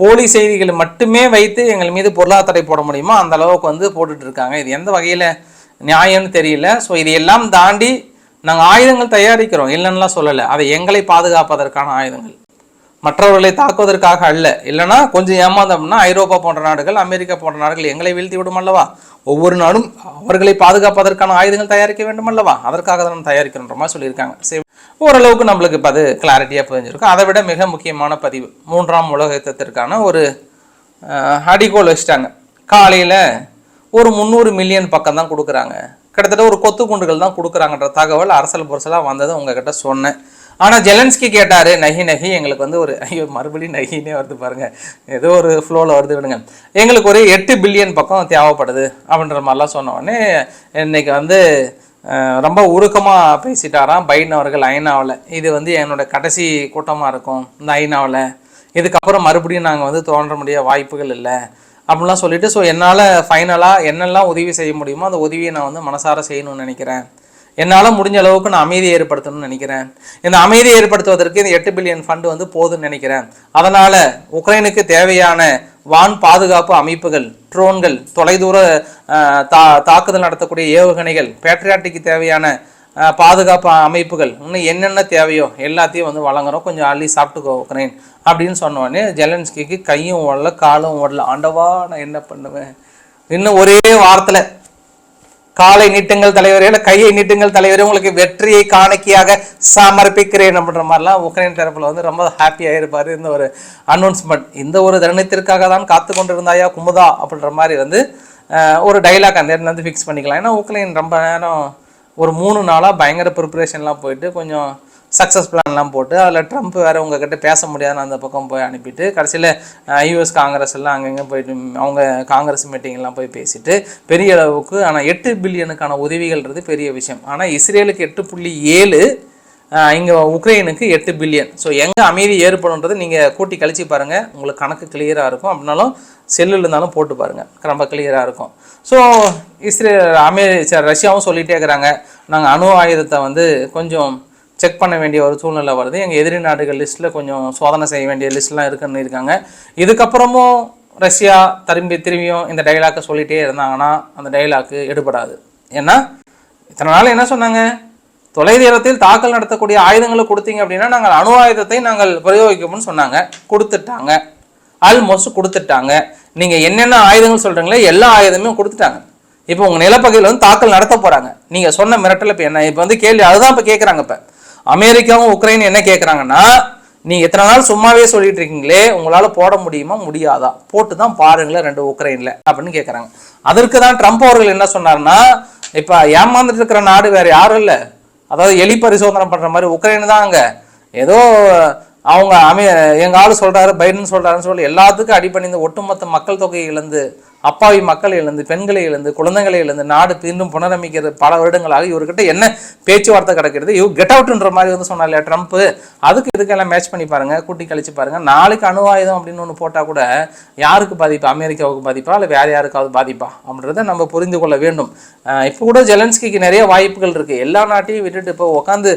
போலி செய்திகளை மட்டுமே வைத்து எங்கள் மீது பொருளாதார தடை போட முடியுமோ அந்த அளவுக்கு வந்து போட்டுட்டு இருக்காங்க. இது எந்த வகையில் நியாயம்னு தெரியல. ஸோ இது எல்லாம் தாண்டி நாங்கள் ஆயுதங்கள் தயாரிக்கிறோம். இல்லைன்னுலாம் சொல்லலை. அதை எங்களை பாதுகாப்பதற்கான ஆயுதங்கள். மற்றவர்களை தாக்குவதற்காக அல்ல. இல்லைன்னா கொஞ்சம் ஏமாந்தோம்னா ஐரோப்பா போன்ற நாடுகள் அமெரிக்கா போன்ற நாடுகள் எங்களை வீழ்த்தி விடும் அல்லவா? ஒவ்வொரு நாடும் அவர்களை பாதுகாப்பதற்கான ஆயுதங்கள் தயாரிக்க வேண்டும் அல்லவா? அதற்காக தான் தயாரிக்கணுன்ற மாதிரி சொல்லியிருக்காங்க. சரி. ஓரளவுக்கு நம்மளுக்கு இப்போ அது கிளாரிட்டியாக புரிஞ்சிருக்கும் அதை விட மிக முக்கியமான பதிவு மூன்றாம் உலக யுத்தத்திற்கான ஒரு அடிகோல் வச்சிட்டாங்க. காலையில் ஒரு முந்நூறு மில்லியன் பக்கம் தான் கொடுக்குறாங்க. கிட்டத்தட்ட ஒரு கொத்து குண்டுகள் தான் கொடுக்குறாங்கன்ற தகவல் அரசல் புரசலாக வந்தது உங்ககிட்ட சொன்னேன். ஆனால் ஜெலன்ஸ்கி கேட்டார் நகி நகி. எங்களுக்கு வந்து ஒரு ஐயோ மறுபடியும் நகினே வருது பாருங்கள் ஏதோ ஒரு ஃப்ளோவில் வருது விடுங்க. எங்களுக்கு ஒரு எட்டு பில்லியன் பக்கம் தேவைப்படுது அப்படின்ற மாதிரிலாம் சொன்ன உடனே வந்து ரொம்ப உருக்கமாக பேசிட்டாராம் பைடன் அவர்கள் ஐநாவில். இது வந்து என்னோட கடைசி கூட்டமாக இருக்கும் இந்த ஐநாவில். இதுக்கப்புறம் மறுபடியும் நாங்கள் வந்து தோன்ற முடிய வாய்ப்புகள் இல்லை அப்படிலாம் சொல்லிவிட்டு ஸோ என்னால் ஃபைனலாக என்னெல்லாம் உதவி செய்ய முடியுமோ அந்த உதவியை நான் வந்து மனசார செய்யணும்னு நினைக்கிறேன். என்னால் முடிஞ்ச அளவுக்கு நான் அமைதியை ஏற்படுத்தணும்னு நினைக்கிறேன். இந்த அமைதியை ஏற்படுத்துவதற்கு இந்த எட்டு பில்லியன் ஃபண்டு வந்து போதும்னு நினைக்கிறேன். அதனால் உக்ரைனுக்கு தேவையான வான் பாதுகாப்பு அமைப்புகள் ட்ரோன்கள் தொலைதூர தா தாக்குதல் நடத்தக்கூடிய ஏவுகணைகள் பேட்ரியாட்டிக்கு தேவையான பாதுகாப்பு அமைப்புகள் இன்னும் என்னென்ன தேவையோ எல்லாத்தையும் வந்து வழங்குறோம். கொஞ்சம் அள்ளி சாப்பிட்டுக்கோ உக்ரைன் அப்படின்னு சொன்னோடனே ஜெலன்ஸ்கிக்கு கையும் ஓடல காலும் ஓடல. ஆண்டவா நான் என்ன பண்ணுவேன்? இன்னும் ஒரே வாரத்தில் காலை நீட்டுங்கள் தலைவரே இல்லை கையை நீட்டுங்கள் தலைவரே உங்களுக்கு வெற்றியை காணிக்கையாக சமர்ப்பிக்கிறேன் அப்படின்ற மாதிரிலாம் உக்ரைன் தரப்பில் வந்து ரொம்ப ஹாப்பியாக இருப்பார் இந்த ஒரு அனௌன்ஸ்மெண்ட் இந்த ஒரு தருணத்திற்காக தான் காத்து கொண்டிருந்தாயா குமுதா அப்படின்ற மாதிரி வந்து ஒரு டைலாக் அந்த இடத்துல வந்து ஃபிக்ஸ் பண்ணிக்கலாம். ஏன்னா உக்ரைன் ரொம்ப நேரம் ஒரு மூணு நாளாக பயங்கர ப்ரிப்பரேஷன்லாம் போயிட்டு கொஞ்சம் சக்ஸஸ் பிளான்லாம் போட்டு அதில் ட்ரம்ப் வேறு உங்ககிட்ட பேச முடியாதுன்னு அந்த பக்கம் போய் அனுப்பிட்டு கடைசியில் யூஎஸ் காங்கிரஸ் எல்லாம் அங்கங்கே போயிட்டு அவங்க காங்கிரஸ் மீட்டிங்லாம் போய் பேசிட்டு பெரிய அளவுக்கு ஆனால் எட்டு பில்லியனுக்கான உதவிகள்ன்றது பெரிய விஷயம். ஆனால் இஸ்ரேலுக்கு எட்டு புள்ளி ஏழு இங்கே உக்ரைனுக்கு எட்டு பில்லியன். ஸோ எங்கே அமைதி ஏற்படும்ன்றது நீங்கள் கூட்டி கழிச்சு பாருங்கள் உங்களுக்கு கணக்கு கிளியராக இருக்கும். அப்படின்னாலும் செல்லில் இருந்தாலும் போட்டு பாருங்கள் ரொம்ப கிளியராக இருக்கும். ஸோ இஸ்ரேல் அமெ ரஷ்யாவும் சொல்லிகிட்டே இருக்கிறாங்க. நாங்கள் அணு ஆயுதத்தை வந்து கொஞ்சம் செக் பண்ண வேண்டிய ஒரு சூழ்நிலை வருது. எங்கள் எதிரி நாடுகள் லிஸ்ட்டில் கொஞ்சம் சோதனை செய்ய வேண்டிய லிஸ்ட்லாம் இருக்குன்னு இருக்காங்க. இதுக்கப்புறமும் ரஷ்யா திரும்பி திரும்பியும் இந்த டைலாக்கை சொல்லிகிட்டே இருந்தாங்கன்னா அந்த டைலாக்கு எடுபடாது. ஏன்னா இத்தனை நாள் என்ன சொன்னாங்க? தொலைதூரத்தில் தாக்கல் நடத்தக்கூடிய ஆயுதங்களை கொடுத்தீங்க அப்படின்னா நாங்கள் அணு ஆயுதத்தை நாங்கள் பிரயோகிக்கணும்னு சொன்னாங்க. கொடுத்துட்டாங்க. ஆல்மோஸ்ட் கொடுத்துட்டாங்க. நீங்கள் என்னென்ன ஆயுதங்கள் சொல்கிறீங்களோ எல்லா ஆயுதமும் கொடுத்துட்டாங்க. இப்போ உங்கள் நிலப்பகுதியில் வந்து தாக்கல் நடத்த போகிறாங்க நீங்கள் சொன்ன மிரட்டல் இப்போ என்ன? இப்போ வந்து கேள்வி அதுதான் இப்போ கேட்குறாங்க இப்போ. அமெரிக்காவும் உக்ரைன் என்ன கேட்குறாங்கன்னா நீங்கள் எத்தனை நாள் சும்மாவே சொல்லிட்டு இருக்கீங்களே உங்களால் போட முடியுமா முடியாதா? போட்டு தான் பாருங்களேன் ரெண்டு உக்ரைனில் அப்படின்னு கேட்குறாங்க அதற்கு தான் ட்ரம்ப் அவர்கள் என்ன சொன்னார்னா இப்போ ஏமாந்துட்டு இருக்கிற நாடு வேறு யாரும் இல்லை. அதாவது எலி பரிசோதனை பண்ணுற மாதிரி உக்ரைன் தான் அங்கே. ஏதோ அவங்க அமே எங்கள் ஆள் சொல்கிறாரு பைடன் சொல்கிறாருன்னு சொல்லி எல்லாத்துக்கும் அடிபணிந்து ஒட்டுமொத்த மக்கள் தொகையை இழந்து அப்பாவி மக்களை இழந்து பெண்களை இழந்து குழந்தைகளை இழந்து நாடு மீண்டும் புனரமைக்கிறது பல வருடங்களாக இவர்கிட்ட என்ன பேச்சுவார்த்தை கிடக்கிறது? இவ் கெட் அவுட்ன்ற மாதிரி வந்து சொன்னார் இல்லையா ட்ரம்ப் அதுக்கு இதுக்கெல்லாம் மேட்ச் பண்ணி பாருங்க கூட்டி கழிச்சு பாருங்க. நாளைக்கு அணுவாயுதம் அப்படின்னு ஒன்று போட்டால் கூட யாருக்கு பாதிப்பா? அமெரிக்காவுக்கு பாதிப்பா? இல்லை வேற யாருக்காவது பாதிப்பா? அப்படின்றத நம்ம புரிந்து கொள்ள வேண்டும். இப்போ கூட ஜெலன்ஸ்கிக்கு நிறைய வாய்ப்புகள் இருக்குது எல்லா நாட்டையும் விட்டுட்டு இப்போ உட்காந்து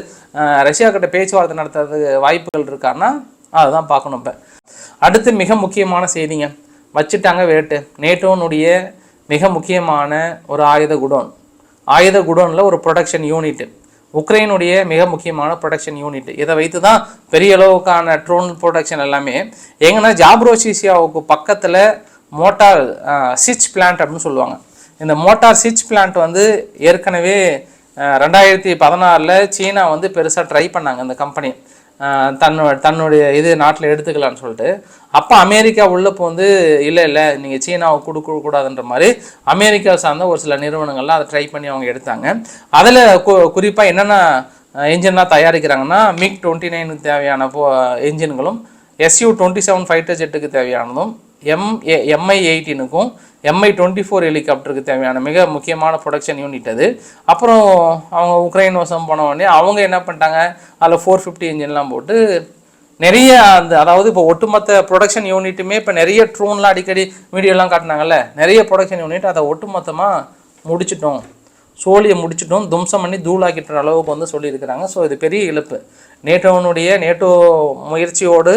ரஷ்யா கிட்ட பேச்சுவார்த்தை நடத்துறதுக்கு வாய்ப்புகள் இருக்கான்னா அதுதான் பார்க்கணும் இப்போ. அடுத்து மிக முக்கியமான செய்திங்க. வச்சுட்டாங்க வேட்டு. நேட்டோனுடைய மிக முக்கியமான ஒரு ஆயுத குடோன். ஆயுத குடோனில் ஒரு ப்ரொடக்ஷன் யூனிட் உக்ரைனுடைய மிக முக்கியமான ப்ரொடக்ஷன் யூனிட் இதை வைத்து தான் பெரிய அளவுக்கான ட்ரோன் ப்ரொடக்ஷன் எல்லாமே. எங்கன்னா ஜாப்ரோசிசியாவுக்கு பக்கத்தில் மோட்டார் சிச் பிளான்ட் அப்படின்னு சொல்லுவாங்க. இந்த மோட்டார் சிச் பிளான்ட் வந்து ஏற்கனவே ரெண்டாயிரத்தி பதினாறில் சீனா வந்து பெருசாக ட்ரை பண்ணாங்க இந்த கம்பெனி தன்னோட தன்னுடைய இது நாட்டில் எடுத்துக்கலாம்னு சொல்லிட்டு. அப்போ அமெரிக்கா உள்ளே வந்து இல்லை இல்லை நீங்கள் சீனாவை கொடுக்க கூடாதுன்ற மாதிரி அமெரிக்கா சார்ந்த ஒரு சில நிறுவனங்கள்லாம் அதை ட்ரை பண்ணி அவங்க எடுத்தாங்க. அதில் கு குறிப்பாக என்னென்ன என்ஜின்லாம் தயாரிக்கிறாங்கன்னா மிக் டுவெண்ட்டி நைனுக்கு தேவையான போ என்ஜின்களும் எஸ்யூ டுவெண்ட்டி செவன் ஃபைட்டர் ஜெட்டுக்கு தேவையானதும் எம் எம்ஐ எயிட்டீனுக்கும் எம்ஐ டுவெண்ட்டி ஃபோர் ஹெலிகாப்டருக்கு தேவையான மிக முக்கியமான ப்ரொடக்ஷன் யூனிட் அது. அப்புறம் அவங்க உக்ரைன் வசம் போன உடனே அவங்க என்ன பண்ணிட்டாங்க? அதில் ஃபோர் ஃபிஃப்டி இன்ஜின்லாம் போட்டு நிறைய அந்த அதாவது இப்போ ஒட்டுமொத்த ப்ரொடக்ஷன் யூனிட்டுமே இப்போ நிறைய ட்ரோன்லாம் அடிக்கடி வீடியோலாம் காட்டினாங்கல்ல நிறைய ப்ரொடக்ஷன் யூனிட் அதை ஒட்டுமொத்தமாக முடிச்சிட்டோம். சோழியை முடிச்சிட்டோம். தும்சம் பண்ணி தூளாக்கிட்டுற அளவுக்கு வந்து சொல்லியிருக்கிறாங்க. ஸோ இது பெரிய இழப்பு. நேட்டோனுடைய நேட்டோ முயற்சியோடு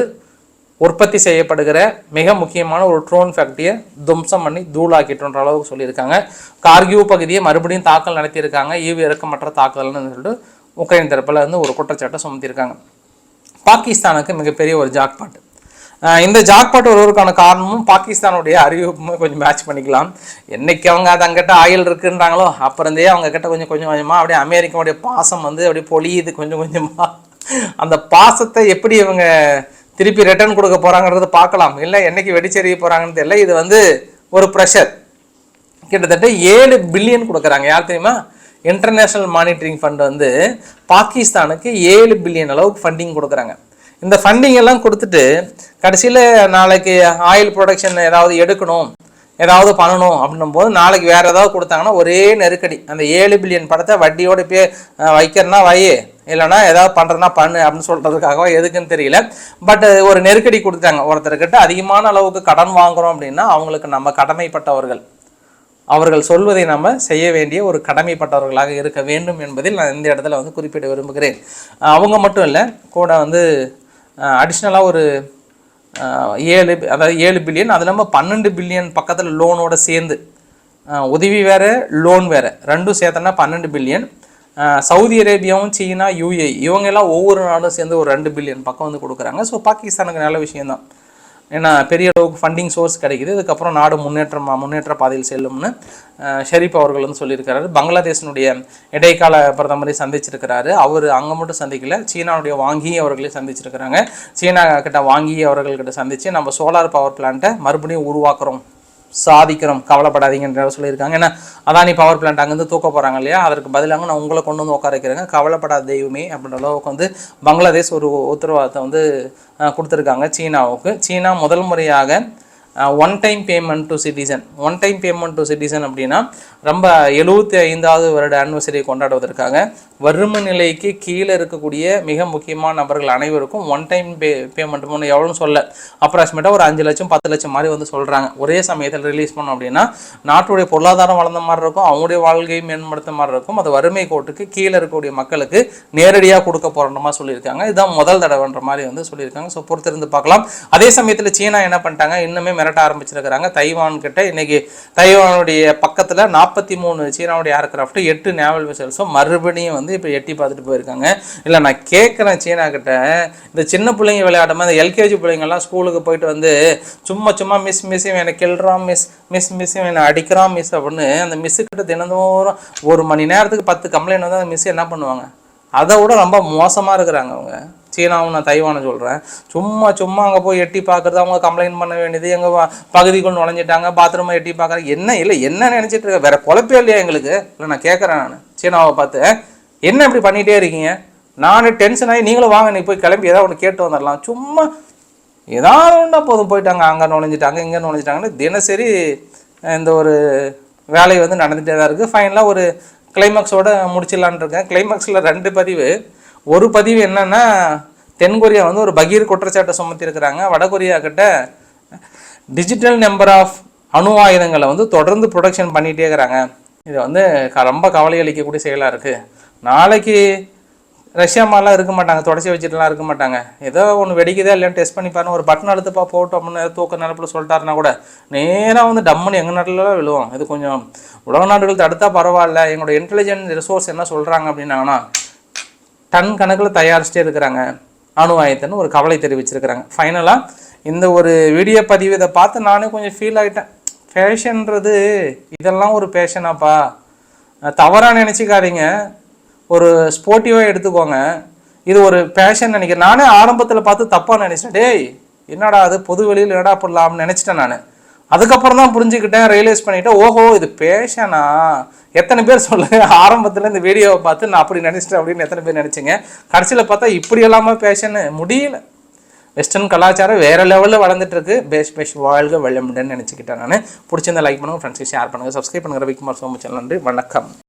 உற்பத்தி செய்யப்படுகிற மிக முக்கியமான ஒரு ட்ரோன் ஃபேக்டரியை தும்சம் பண்ணி தூளாக்கிட்டுன்ற அளவுக்கு சொல்லியிருக்காங்க. கார்கியூ பகுதியை மறுபடியும் தாக்கல் நடத்தியிருக்காங்க. ஈவு இறக்கமற்ற தாக்குதல்னு சொல்லிட்டு உக்ரைன் தரப்பில் வந்து ஒரு குற்றச்சாட்டை சுமத்தியிருக்காங்க. பாகிஸ்தானுக்கு மிகப்பெரிய ஒரு ஜாக்பாட். இந்த ஜாக்பாட் வருவதற்கான காரணமும் பாகிஸ்தானுடைய அறிவிப்புமே கொஞ்சம் மேட்ச் பண்ணிக்கலாம். என்றைக்கு அவங்க அது அங்கிட்ட ஆயில் இருக்குன்றாங்களோ அப்புறந்தே அவங்க கிட்ட கொஞ்சம் கொஞ்சம் கொஞ்சமாக அப்படியே அமெரிக்காவுடைய பாசம் வந்து அப்படியே பொழியுது கொஞ்சம் கொஞ்சமாக அந்த பாசத்தை எப்படி இவங்க திருப்பி ரிட்டர்ன் கொடுக்க போகிறாங்கிறது பார்க்கலாம். இல்லை என்னைக்கு வெடிச்செறிய போகிறாங்கன்னு தெரியல. இது வந்து ஒரு ப்ரெஷர் கிட்டத்தட்ட ஏழு பில்லியன் கொடுக்குறாங்க. யார் தெரியுமா? இன்டர்நேஷ்னல் மானிட்டரிங் ஃபண்ட் வந்து பாகிஸ்தானுக்கு ஏழு பில்லியன் அளவுக்கு ஃபண்டிங் கொடுக்குறாங்க. இந்த ஃபண்டிங் எல்லாம் கொடுத்துட்டு கடைசியில் நாளைக்கு ஆயில் ப்ரொடக்ஷன் ஏதாவது எடுக்கணும். ஏதாவது பண்ணணும் அப்படின்னும் போது நாளைக்கு வேறு ஏதாவது கொடுத்தாங்கன்னா ஒரே நெருக்கடி. அந்த ஏழு பில்லியன் படத்தை வட்டியோட பே வைக்கிறனா வை. இல்லைன்னா ஏதாவது பண்ணுறதுனா பண்ணு அப்படின்னு சொல்கிறதுக்காகவோ எதுக்குன்னு தெரியல. பட் ஒரு நெருக்கடி கொடுத்தாங்க. ஒருத்தர்கிட்ட அதிகமான அளவுக்கு கடன் வாங்குகிறோம் அப்படின்னா அவங்களுக்கு நம்ம கடமைப்பட்டவர்கள். அவர்கள் சொல்வதை நம்ம செய்ய வேண்டிய ஒரு கடமைப்பட்டவர்களாக இருக்க வேண்டும் என்பதில் நான் இந்த இடத்துல வந்து குறிப்பிட விரும்புகிறேன். அவங்க மட்டும் இல்லை கூட வந்து அடிஷ்னலாக ஒரு ஏழு அதாவது ஏழு பில்லியன் அது இல்லாமல் பன்னெண்டு பில்லியன் பக்கத்தில் லோனோட சேர்ந்து உதவி வேறு லோன் வேறு ரெண்டும் சேர்த்தனா பன்னெண்டு பில்லியன் சவுதி அரேபியாவும் சீனா யூஏ இவங்க எல்லாம் ஒவ்வொரு நாடும் சேர்ந்து ஒரு ரெண்டு பில்லியன் பக்கம் வந்து கொடுக்குறாங்க. ஸோ பாகிஸ்தானுக்கு நல்ல விஷயம்தான். ஏன்னா பெரிய அளவுக்கு ஃபண்டிங் சோர்ஸ் கிடைக்குது. இதுக்கப்புறம் நாடு முன்னேற்றம் முன்னேற்ற பாதையில் செல்லும்னு ஷெரீப் அவர்கள் வந்து சொல்லியிருக்கிறாரு. பங்களாதேஷனுடைய இடைக்கால பிரதமரை சந்திச்சிருக்கிறாரு. அவர் அங்கே மட்டும் சந்திக்கல சீனாவுடைய வாங்கி அவர்களையும் சந்திச்சிருக்கிறாங்க. சீனா கிட்ட வாங்கி அவர்கள்கிட்ட சந்தித்து நம்ம சோலார் பவர் பிளான்ட்டை மறுபடியும் உருவாக்குறோம். சாதிக்கிறோம் கவலைப்படாதீங்கன்ற சொல்லியிருக்காங்க. ஏன்னா அதானி பவர் பிளான்ட் அங்கேருந்து தூக்க போகிறாங்க இல்லையா? அதற்கு பதிலாக நான் உங்களை கொண்டு வந்து உட்கார வைக்கிறேங்க. கவலைப்படாத தெய்வமே அப்படின்ற அளவுக்கு வந்து பங்களாதேஷ் ஒரு உத்தரவாதத்தை வந்து கொடுத்துருக்காங்க சீனாவுக்கு. சீனா முதல் முறையாக one time payment to citizen one time payment to citizen அப்படின்னா ரொம்ப எழுபத்தி ஐந்தாவது வருட ஆனிவர்சரியை கொண்டாடுவதற்காக வறுமை நிலைக்கு கீழே இருக்கக்கூடிய மிக முக்கியமான நபர்கள் அனைவருக்கும் ஒன் டைம் பே பேமெண்ட் மூணு எவ்வளோன்னு சொல்ல. அப்ராக்சிமேட்டாக ஒரு அஞ்சு லட்சம் பத்து லட்சம் மாதிரி வந்து சொல்கிறாங்க ஒரே சமயத்தில் ரிலீஸ் பண்ணோம் அப்படின்னா நாட்டுடைய பொருளாதாரம் வளர்ந்த மாதிரி இருக்கும் அவங்களுடைய வாழ்க்கையை மேம்படுத்த மாதிரி இருக்கும். அது வறுமை கோட்டுக்கு கீழே இருக்கக்கூடிய மக்களுக்கு நேரடியாக கொடுக்க போகிற மாதிரி சொல்லியிருக்காங்க. இதுதான் முதல் தடவைன்ற மாதிரி வந்து சொல்லியிருக்காங்க. ஸோ பொறுத்திருந்து பார்க்கலாம். அதே சமயத்தில் சீனா என்ன பண்ணிட்டாங்க? இன்னுமே மிரட்ட ஆரம்பிச்சிருக்கிறாங்க. தைவான் கிட்ட இன்னைக்கு தைவானுடைய பக்கத்தில் நாற்பத்தி மூணு சீனாவுடைய ஏர்கிராஃப்ட் எட்டு நேவல் வெசல்ஸும் மறுபடியும் வந்து இப்போ எட்டி பார்த்துட்டு போயிருக்காங்க. இல்லை நான் கேட்குறேன் சீனா கிட்ட. இந்த சின்ன பிள்ளைங்க விளையாடாம இந்த எல்கேஜி பிள்ளைங்கெல்லாம் ஸ்கூலுக்கு போயிட்டு வந்து சும்மா சும்மா மிஸ் மிஸ் என்னை கிள்றான் மிஸ் மிஸ் மிஸ் என்னை அடிக்கிறான் மிஸ் அப்படின்னு அந்த மிஸ்ஸுக்கிட்ட தினந்தோறும் ஒரு மணி நேரத்துக்கு பத்து கம்ப்ளைண்ட் வந்து அந்த மிஸ் என்ன பண்ணுவாங்க? அதை விட ரொம்ப மோசமாக இருக்கிறாங்க அவங்க. சீனாவும் நான் தைவானை சொல்கிறேன் சும்மா சும்மா அங்கே போய் எட்டி பார்க்குறது அவங்க கம்ப்ளைண்ட் பண்ண வேண்டியது எங்கள் பகுதிக்குள் நுழைஞ்சிட்டாங்க பாத்ரூமை எட்டி பார்க்குறது. என்ன இல்லை என்ன நினச்சிட்டு இருக்க? வேறு பொழப்பே இல்லையா எங்களுக்கு? இல்லை நான் கேட்குறேன் நான். சீனாவை பார்த்து என்ன இப்படி பண்ணிகிட்டே இருக்கீங்க? நான் டென்ஷன் ஆகி நீங்களும் வாங்க நீ போய் கிளம்பி ஏதாவது ஒன்று கேட்டு வந்துடலாம் சும்மா ஏதாவது ஒன்றா போதும் போயிட்டாங்க. அங்கே நுழைஞ்சிட்டாங்க இங்கே நுழைஞ்சிட்டாங்கன்னு தினசரி இந்த ஒரு வேலை வந்து நடந்துகிட்டே தான் இருக்குது ஃபைனலாக ஒரு கிளைமாக்ஸோட முடிச்சிடலான் இருக்கேன். கிளைமாக்ஸில் ரெண்டு பதிவு. ஒரு பதிவு என்னன்னா தென்கொரியா வந்து ஒரு பகீர் குற்றச்சாட்டை சுமத்தியிருக்கிறாங்க வடகொரியா கிட்ட டிஜிட்டல் நம்பர் ஆஃப் அணு ஆயுதங்களை வந்து தொடர்ந்து ப்ரொடக்ஷன் பண்ணிகிட்டே இருக்கிறாங்க. இது வந்து க- ரொம்ப கவலை அளிக்கக்கூடிய செயலாக இருக்குது நாளைக்கு ரஷ்யா மாதிரிலாம் இருக்க மாட்டாங்க தொடச்சி வச்சுட்டுலாம் இருக்க மாட்டாங்க. ஏதோ ஒன்று வெடிக்குதா இல்லைன்னு டெஸ்ட் பண்ணி பாருங்க. ஒரு பட்டன் அழுத்துப்பா போட்டோம் அப்படின்னு தூக்க நிலப்பில் சொல்லிட்டாருன்னா கூட நேராக வந்து டம்முன்னு எங்கள் நாட்டிலலாம் விழுவோம் இது கொஞ்சம் உலக நாடுகள் தடுத்தா பரவாயில்ல. எங்களோட இன்டெலிஜென்ட் ரிசோர்ஸ் என்ன சொல்கிறாங்க அப்படின்னாங்கன்னா டன் கணக்கில் தயாரிச்சிட்டே இருக்கிறாங்க. அணு ஆயத்தன்னு ஒரு கவலை தெரிவிச்சிருக்கிறாங்க. ஃபைனலாக இந்த ஒரு வீடியோ பதிவு இதை பார்த்து நானே கொஞ்சம் ஃபீல் ஆகிட்டேன் ஃபேஷன்றது இதெல்லாம் ஒரு பேஷனாப்பா தவறாக நினச்சிக்காதீங்க. ஒரு ஸ்போர்ட்டிவாக எடுத்துக்கோங்க. இது ஒரு பேஷன் நினைக்கிறேன். நானே ஆரம்பத்தில் பார்த்து தப்பாக நினச்சேன் டேய் என்னடா அது? பொது வெளியில் என்னடா பண்ணலாம்னு நினச்சிட்டேன் நான். அதுக்கப்புறம் தான் புரிஞ்சுக்கிட்டேன் ரியலைஸ் பண்ணிட்டேன் ஓஹோ இது பேஷனா எத்தனை பேர் சொல்லுங்க? ஆரம்பத்தில் இந்த வீடியோவை பார்த்து நான் அப்படி நினச்சிட்டேன் அப்படின்னு எத்தனை பேர் நினச்சிங்க? கடைசியில் பார்த்தா இப்படி எல்லாமே பேஷன் முடியல. வெஸ்டர்ன் கலாச்சாரம் வேறு லெவலில் வளர்ந்துட்டுருக்கு பேஷ் பேஷ் வாழ்க வெள்ளமுடன்னு நினச்சிக்கிட்டேன் நான். பிடிச்சிருந்தா லைக் பண்ணுங்கள் ஃப்ரெண்ட்ஸுக்கு ஷேர் பண்ணுங்கள் சப்ஸ்கிரைப் பண்ணுங்கள் ரவிக்குமார் சோமச்சல் நன்றி. வணக்கம்.